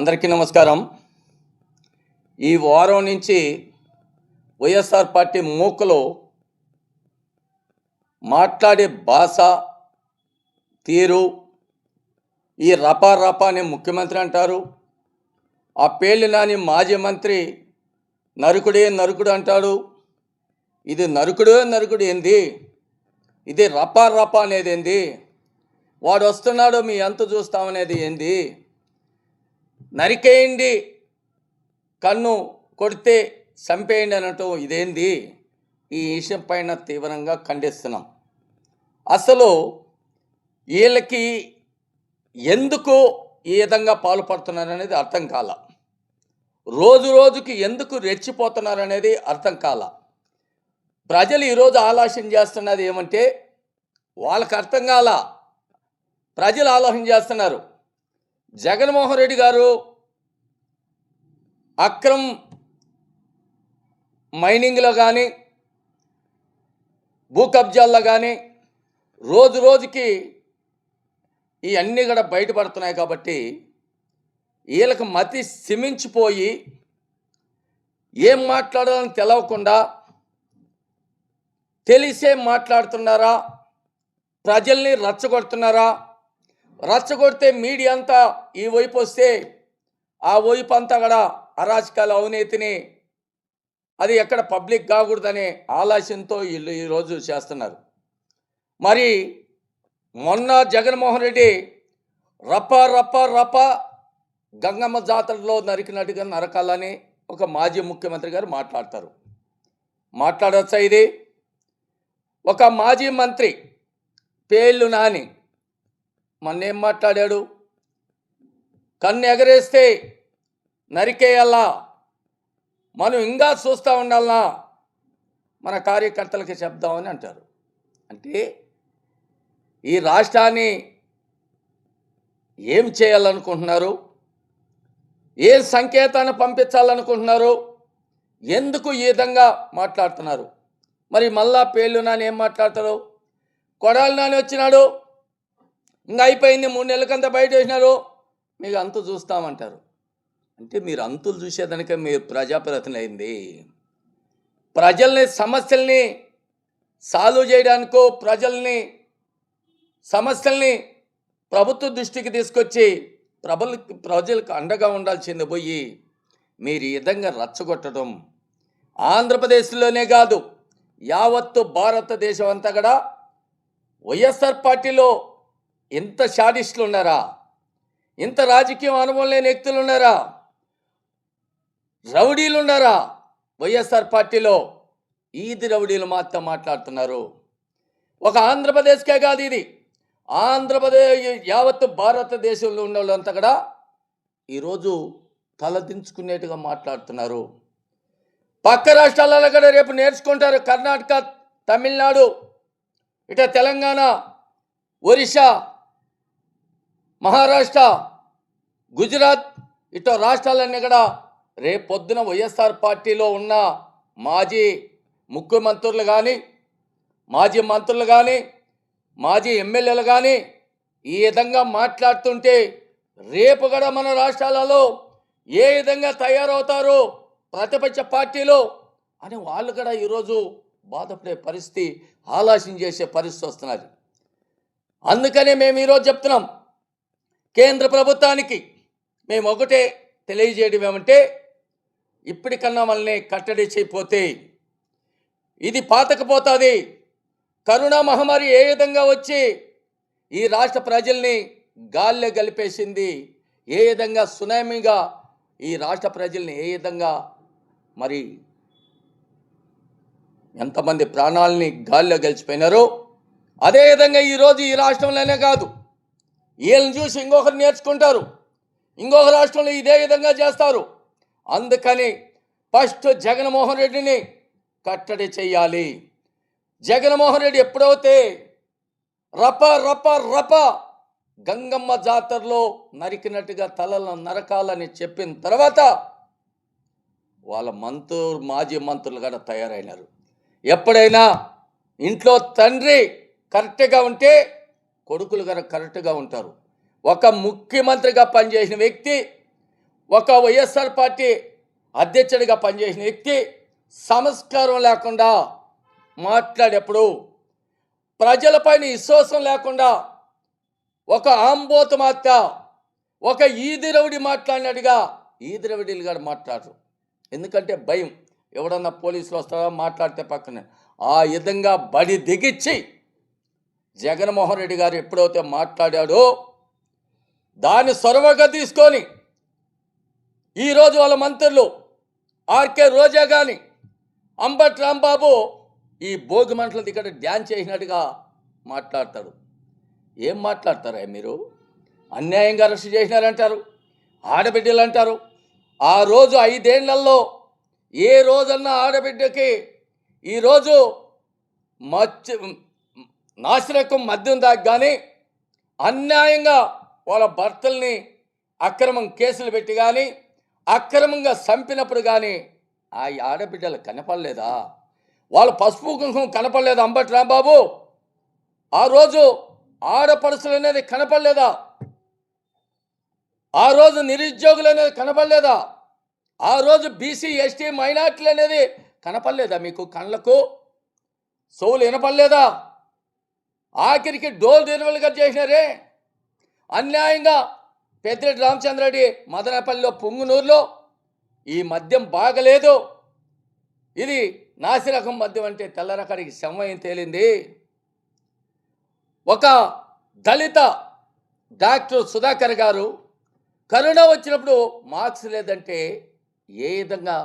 అందరికీ నమస్కారం. ఈ వారం నుంచి వైఎస్ఆర్ పార్టీ మూకలో మాట్లాడే భాష తీరు ఈ రపా రపా అనే ముఖ్యమంత్రి అంటారు. ఆ పేర్లు నాని మాజీ మంత్రి నరుకుడే నరుకుడు అంటాడు. ఇది నరుకుడే నరుకుడు ఏంది? ఇది రపా రపా అనేది ఏంది? వాడు వస్తున్నాడు మీ ఎంత చూస్తామనేది ఏంది? నరికేయండి. కన్ను కొడితే చంపేయండి అనటం ఇదేంది? ఈ విషయం పైన తీవ్రంగా ఖండిస్తున్నాం. అసలు వీళ్ళకి ఎందుకు ఈ విధంగా పాల్పడుతున్నారు అనేది అర్థం కాల. రోజు రోజుకి ఎందుకు రెచ్చిపోతున్నారు అనేది అర్థం కాల. ప్రజలు ఈరోజు ఆలోచన చేస్తున్నది ఏమంటే వాళ్ళకి అర్థం కాల. ప్రజలు ఆలోచన చేస్తున్నారు. జగన్మోహన్ రెడ్డి గారు అక్రమ్ మైనింగ్లో కానీ భూ కబ్జాల్లో కానీ రోజు రోజుకి ఈ అన్నీ కూడా బయటపడుతున్నాయి కాబట్టి వీళ్ళకి మతి సిమించిపోయి ఏం మాట్లాడాలని తెలవకుండా తెలిసే మాట్లాడుతున్నారా? ప్రజల్ని రచ్చగొడుతున్నారా? రచ్చగొడితే మీడియా అంతా ఈ వైపు వస్తే ఆ వైపు అంతా కూడా అరాచకాల అవినీతిని అది ఎక్కడ పబ్లిక్ కాకూడదనే ఆలోచనతో వీళ్ళు ఈరోజు చేస్తున్నారు. మరి మొన్న జగన్మోహన్ రెడ్డి రప్ప రప్ప రప గంగమ్మ జాతరలో నరికినట్టుగా నరకాలని ఒక మాజీ ముఖ్యమంత్రి గారు మాట్లాడతారు. మాట్లాడచ్చా ఇది? ఒక మాజీ మంత్రి పేర్లు నాని మొన్నేం మాట్లాడాడు? కన్ను ఎగరేస్తే నరికేయాలా మనం ఇంకా చూస్తూ ఉండాలనా? మన కార్యకర్తలకి చెప్దామని అంటారు. అంటే ఈ రాష్ట్రాన్ని ఏం చేయాలనుకుంటున్నారు? ఏ సంకేతాన్ని పంపించాలనుకుంటున్నారు? ఎందుకు ఈ విధంగా మాట్లాడుతున్నారు? మరి మళ్ళా పేర్లు నాని ఏం మాట్లాడతారు? కొడాలి నాని వచ్చినాడు. ఇంకా అయిపోయింది మూడు నెలల కంతా బయట వేసినారు. మీకు అంతు చూస్తామంటారు. అంటే మీరు అంతులు చూసేదానికే మీరు ప్రజాప్రతినిధి అయింది. ప్రజల్ని సమస్యల్ని సాల్వ్ చేయడానికో ప్రజల్ని సమస్యల్ని ప్రభుత్వ దృష్టికి తీసుకొచ్చి ప్రబల ప్రజలకు అండగా ఉండాల్సింది పోయి మీరు ఈ విధంగా రచ్చగొట్టడం ఆంధ్రప్రదేశ్లోనే కాదు యావత్తు భారతదేశం అంతా కూడా వైఎస్ఆర్ పార్టీలో ఇంత షాడిస్టులు ఉన్నారా ఇంత రాజకీయం అనుభవం లేని వ్యక్తులు ఉన్నారా రౌడీలు ఉన్నారా వైఎస్ఆర్ పార్టీలో ఈది రౌడీలు మాత్రం మాట్లాడుతున్నారు. ఒక ఆంధ్రప్రదేశ్కే కాదు ఇది. ఆంధ్రప్రదేశ్ యావత్తు భారతదేశంలో ఉన్న వాళ్ళంతా కూడా ఈరోజు తలదించుకునేట్టుగా మాట్లాడుతున్నారు. పక్క రాష్ట్రాలలో కూడా రేపు నేర్చుకుంటారు కర్ణాటక తమిళనాడు ఇట తెలంగాణ ఒరిస్సా మహారాష్ట్ర గుజరాత్ ఇటు రాష్ట్రాలన్నీ కూడా రేపు పొద్దున వైఎస్ఆర్ పార్టీలో ఉన్న మాజీ ముఖ్యమంత్రులు కానీ మాజీ మంత్రులు కానీ మాజీ ఎమ్మెల్యేలు కానీ ఈ విధంగా మాట్లాడుతుంటే రేపు కూడా మన రాష్ట్రాలలో ఏ విధంగా తయారవుతారు ప్రతిపక్ష పార్టీలు అని వాళ్ళు కూడా ఈరోజు బాధపడే పరిస్థితి ఆలోచన చేసే పరిస్థితి వస్తున్నది. అందుకనే మేము ఈరోజు చెప్తున్నాం కేంద్ర ప్రభుత్వానికి మేము ఒకటే తెలియజేయడం ఏమంటే ఇప్పటికన్నా మనల్ని కట్టడి చేయకపోతే ఇది పాతకపోతుంది. కరోనా మహమ్మారి ఏ విధంగా వచ్చి ఈ రాష్ట్ర ప్రజల్ని గాల్లో గలిపేసింది ఏ విధంగా సునామీగా ఈ రాష్ట్ర ప్రజల్ని ఏ విధంగా మరి ఎంతమంది ప్రాణాలని గాల్లో గెలిచిపోయినారో అదేవిధంగా ఈరోజు ఈ రాష్ట్రంలోనే కాదు వీళ్ళని చూసి ఇంకొకరు నేర్చుకుంటారు. ఇంకొక రాష్ట్రంలో ఇదే విధంగా చేస్తారు. అందుకని ఫస్ట్ జగన్మోహన్ రెడ్డిని కట్టడి చేయాలి. జగన్మోహన్ రెడ్డి ఎప్పుడైతే రప రప రప గంగమ్మ జాతరలో నరికినట్టుగా తలలను నరకాలని చెప్పిన తర్వాత వాళ్ళ మంత్రులు మాజీ మంత్రులు కూడా తయారైనారు. ఎప్పుడైనా ఇంట్లో తండ్రి కరెక్ట్గా ఉంటే కొడుకులు గారు కరెక్ట్గా ఉంటారు. ఒక ముఖ్యమంత్రిగా పనిచేసిన వ్యక్తి ఒక వైఎస్ఆర్ పార్టీ అధ్యక్షుడిగా పనిచేసిన వ్యక్తి సంస్కారం లేకుండా మాట్లాడేప్పుడు ప్రజలపైన విశ్వాసం లేకుండా ఒక ఆంబోతమాత ఒక ఈదిరవుడి మాట్లాడినట్టుగా ఈదిరవుడిలు గారు మాట్లాడరు. ఎందుకంటే భయం. ఎవడన్నా పోలీసులు వస్తారో మాట్లాడితే పక్కనే. ఆ విధంగా బడి దిగిచ్చి జగన్మోహన్ రెడ్డి గారు ఎప్పుడైతే మాట్లాడాడో దాన్ని సొరవగా తీసుకొని ఈరోజు వాళ్ళ మంత్రులు ఆర్కే రోజా కానీ అంబట్ రాంబాబు ఈ భోగి మంటల ఇక్కడ డ్యాన్స్ చేసినట్టుగా మాట్లాడతాడు ఏం మాట్లాడతారా మీరు? అన్యాయంగా అరెస్ట్ చేసినారంటారు ఆడబిడ్డలు అంటారు ఆ రోజు ఐదేళ్ళలో ఏ రోజన్నా ఆడబిడ్డకి ఈరోజు మత్స్య నాశనకం మద్యం దాకా అన్యాయంగా వాళ్ళ భర్తల్ని అక్రమం కేసులు పెట్టి కానీ అక్రమంగా చంపినప్పుడు కానీ ఆ ఆడబిడ్డలు కనపడలేదా? వాళ్ళ పసుపు కుంకుమ కనపడలేదా అంబటి రాంబాబు. ఆ రోజు ఆడపడుసులు అనేది కనపడలేదా? ఆ రోజు నిరుద్యోగులు అనేది కనపడలేదా? ఆ రోజు బీసీ ఎస్టీ మైనార్టీలు అనేది కనపడలేదా మీకు కళ్ళకు? సోలు వినపడలేదా? ఆఖరికి డోల్ డెలివరీగా చేసినారే. అన్యాయంగా పెద్దిరెడ్డి రామచంద్రరెడ్డి మదనపల్లిలో పొంగునూరులో ఈ మద్యం బాగలేదు. ఇది నాసిరకం మద్యం అంటే తెల్లరకానికి సమయం తేలింది. ఒక దళిత డాక్టర్ సుధాకర్ గారు కరోనా వచ్చినప్పుడు మార్క్స్ లేదంటే ఏ విధంగా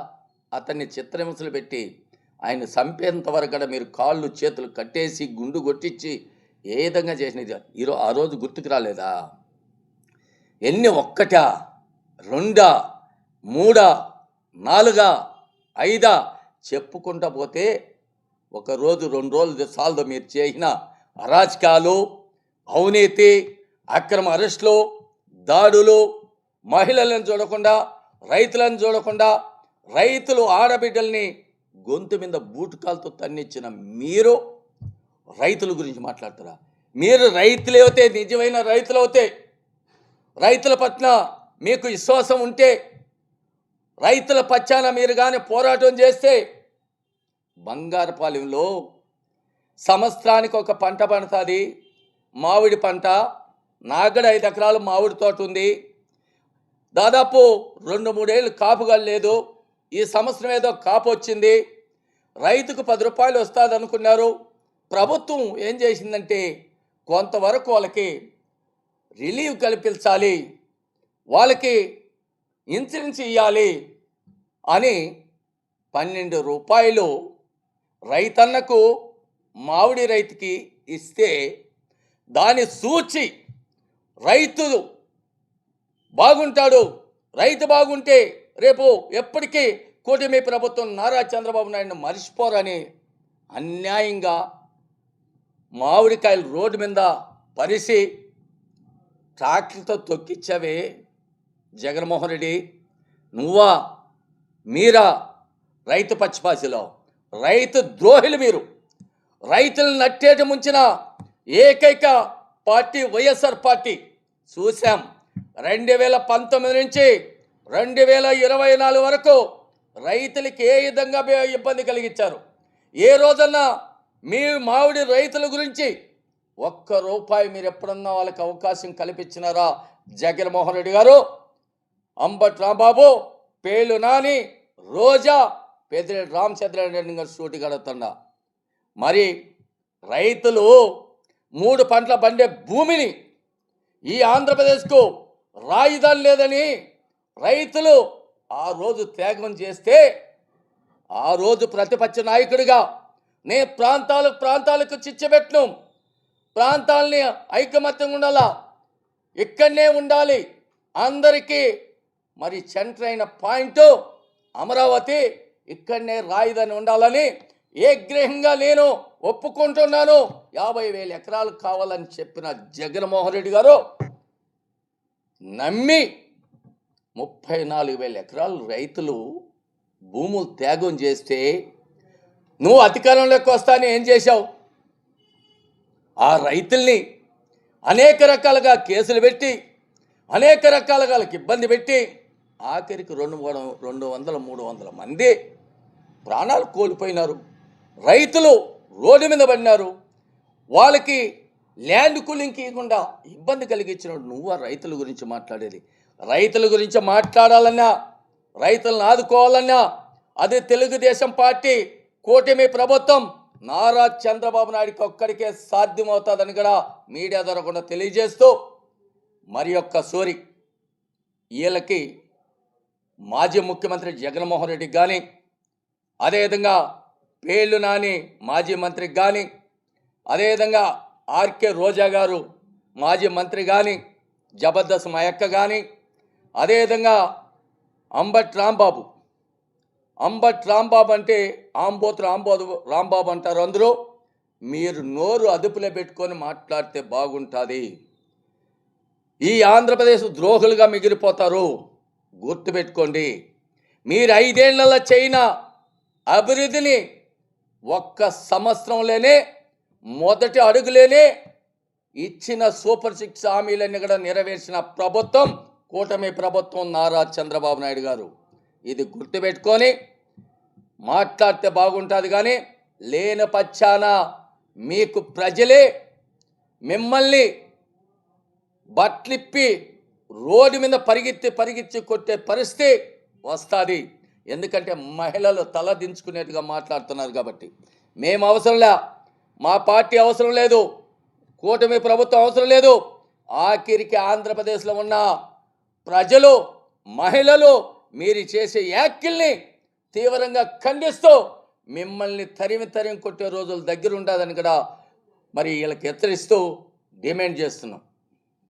అతన్ని చిత్రహింసలు పెట్టి ఆయన చంపేంత వరకు కూడా మీరు కాళ్ళు చేతులు కట్టేసి గుండు కొట్టించి ఏ విధంగా చేసినది? ఈరో ఆ రోజు గుర్తుకు రాలేదా? ఎన్ని ఒక్కటా రెండా మూడా నాలుగా ఐదా చెప్పుకుంటా పోతే ఒకరోజు రెండు రోజులు సార్లు మీరు చేసిన అరాచకాలు అవినీతి అక్రమ అరెస్టులు దాడులు మహిళలను చూడకుండా రైతులను చూడకుండా రైతులు ఆడబిడ్డల్ని గొంతు మీద బూటకాలతో తన్నిచ్చిన మీరు రైతుల గురించి మాట్లాడతారా? మీరు రైతులైతే అవుతే నిజమైన రైతులు అవుతే రైతుల పట్ల మీకు విశ్వాసం ఉంటే రైతుల పచ్చాన మీరు కానీ పోరాటం చేస్తే బంగారుపాలెంలో సంవత్సరానికి ఒక పంట పండుతుంది. మామిడి పంట నాగడ ఐదు ఎకరాలు మామిడి తోట ఉంది. దాదాపు రెండు మూడేళ్ళు కాపుగా లేదు. ఈ సంవత్సరం ఏదో కాపు వచ్చింది. రైతుకు పది రూపాయలు వస్తుంది అనుకున్నారు ప్రభుత్వం ఏం చేసిందంటే కొంతవరకు వాళ్ళకి రిలీవ్ కల్పించాలి వాళ్ళకి ఇన్సూరెన్స్ ఇవ్వాలి అని పన్నెండు రూపాయలు రైతన్నకు మామిడి రైతుకి ఇస్తే దాన్ని సూచి రైతు బాగుంటాడు రైతు బాగుంటే రేపు ఎప్పటికీ కూటమి ప్రభుత్వం నారా చంద్రబాబు నాయుడు మర్చిపోరని అన్యాయంగా మామిడికాయలు రోడ్డు మీద పరిసి ట్రాక్టర్తో తొక్కిచ్చావే జగన్మోహన్ రెడ్డి. నువ్వా మీరా రైతు పచ్చిపాసిలో రైతు ద్రోహిలు మీరు. రైతులను నట్టేట ముంచిన ఏకైక పార్టీ వైఎస్ఆర్ పార్టీ. చూశాం రెండు వేల పంతొమ్మిది నుంచి రెండు వేల ఇరవై నాలుగు వరకు రైతులకి ఏ విధంగా ఇబ్బంది కలిగించారు? ఏ రోజన్నా మీ మామిడి రైతుల గురించి ఒక్క రూపాయి మీరు ఎప్పుడన్నా వాళ్ళకి అవకాశం కల్పించినారా? జగన్మోహన్ రెడ్డి గారు అంబట్ రాంబాబు పేలు నాని రోజా పెద్దిరెడ్డి రామచంద్రారెడ్డి గారు సూటి గడుతుండ మరి రైతులు మూడు పంటల పండే భూమిని ఈ ఆంధ్రప్రదేశ్కు రాయిదాని లేదని రైతులు ఆ రోజు త్యాగం చేస్తే ఆ రోజు ప్రతిపక్ష నాయకుడిగా నే ప్రాంతాలు ప్రాంతాలకు చిచ్చబెట్టను ప్రాంతాలని ఐకమత్యంగా ఉండాలా? ఇక్కడనే ఉండాలి. అందరికీ మరి సెంటర్ అయిన పాయింట్ అమరావతి ఇక్కడనే రాయిదని ఉండాలని ఏ గ్రహంగా నేను ఒప్పుకుంటున్నాను. యాభై వేల ఎకరాలు కావాలని చెప్పిన జగన్మోహన్ రెడ్డి గారు నమ్మి ముప్పై నాలుగు వేల ఎకరాలు రైతులు భూములు త్యాగం చేస్తే నువ్వు అధికారంలోకి వస్తానే ఏం చేశావు? ఆ రైతుల్ని అనేక రకాలుగా కేసులు పెట్టి అనేక రకాలుగా వాళ్ళకి ఇబ్బంది పెట్టి ఆఖరికి రెండు మూడు రెండు వందల మూడు వందల మంది ప్రాణాలు కోల్పోయినారు. రైతులు రోడ్డు మీద పడినారు. వాళ్ళకి ల్యాండ్ కూలింగ్కి ఇవ్వకుండా ఇబ్బంది కలిగించిన నువ్వు రైతుల గురించి మాట్లాడేది? రైతుల గురించి మాట్లాడాలన్నా రైతులను ఆదుకోవాలన్నా అదే తెలుగుదేశం పార్టీ కూటమి ప్రభుత్వం నారా చంద్రబాబు నాయుడికి ఒక్కడికే సాధ్యమవుతుందని కూడా మీడియా ద్వారా కూడా తెలియజేస్తూ మరి యొక్క సోరి వీళ్ళకి మాజీ ముఖ్యమంత్రి జగన్మోహన్ రెడ్డికి కానీ అదేవిధంగా పేర్లు నాని మాజీ మంత్రికి కానీ అదేవిధంగా ఆర్కే రోజా గారు మాజీ మంత్రి కానీ జబర్దస్త్ మయక్క కానీ అదేవిధంగా అంబట్ రాంబాబు అంబట్ రాంబాబు అంటే ఆంబోతు రాంబాబు రాంబాబు అంటారు అందరూ మీరు నోరు అదుపులో పెట్టుకొని మాట్లాడితే బాగుంటుంది. ఈ ఆంధ్రప్రదేశ్ ద్రోహులుగా మిగిలిపోతారు. గుర్తుపెట్టుకోండి మీరు ఐదేళ్ళలో చైనా అభివృద్ధిని ఒక్క సంవత్సరంలోనే మొదటి అడుగులేనే ఇచ్చిన సూపర్ సిక్స్ హామీలన్నీ కూడా నెరవేర్చిన ప్రభుత్వం కూటమి ప్రభుత్వం నారా చంద్రబాబు నాయుడు గారు. ఇది గుర్తుపెట్టుకొని మాట్లాడితే బాగుంటుంది కానీ లేని పచ్చాన మీకు ప్రజలే మిమ్మల్ని బట్లిప్పి రోడ్డు మీద పరిగెత్తి పరిగెత్తి కొట్టే పరిస్థితి వస్తుంది. ఎందుకంటే మహిళలు తల దించుకునేట్టుగా మాట్లాడుతున్నారు కాబట్టి. మేము అవసరంలే మా పార్టీ అవసరం లేదు. కూటమి ప్రభుత్వం అవసరం లేదు. ఆఖరికి ఆంధ్రప్రదేశ్లో ఉన్న ప్రజలు మహిళలు మీరు చేసే యాక్కిల్ని తీవ్రంగా ఖండిస్తూ మిమ్మల్ని తరిమి తరిమి కొట్టే రోజులు దగ్గర ఉండదని కూడా మరి వీళ్ళకి హెచ్చరిస్తూ డిమాండ్ చేస్తున్నాం.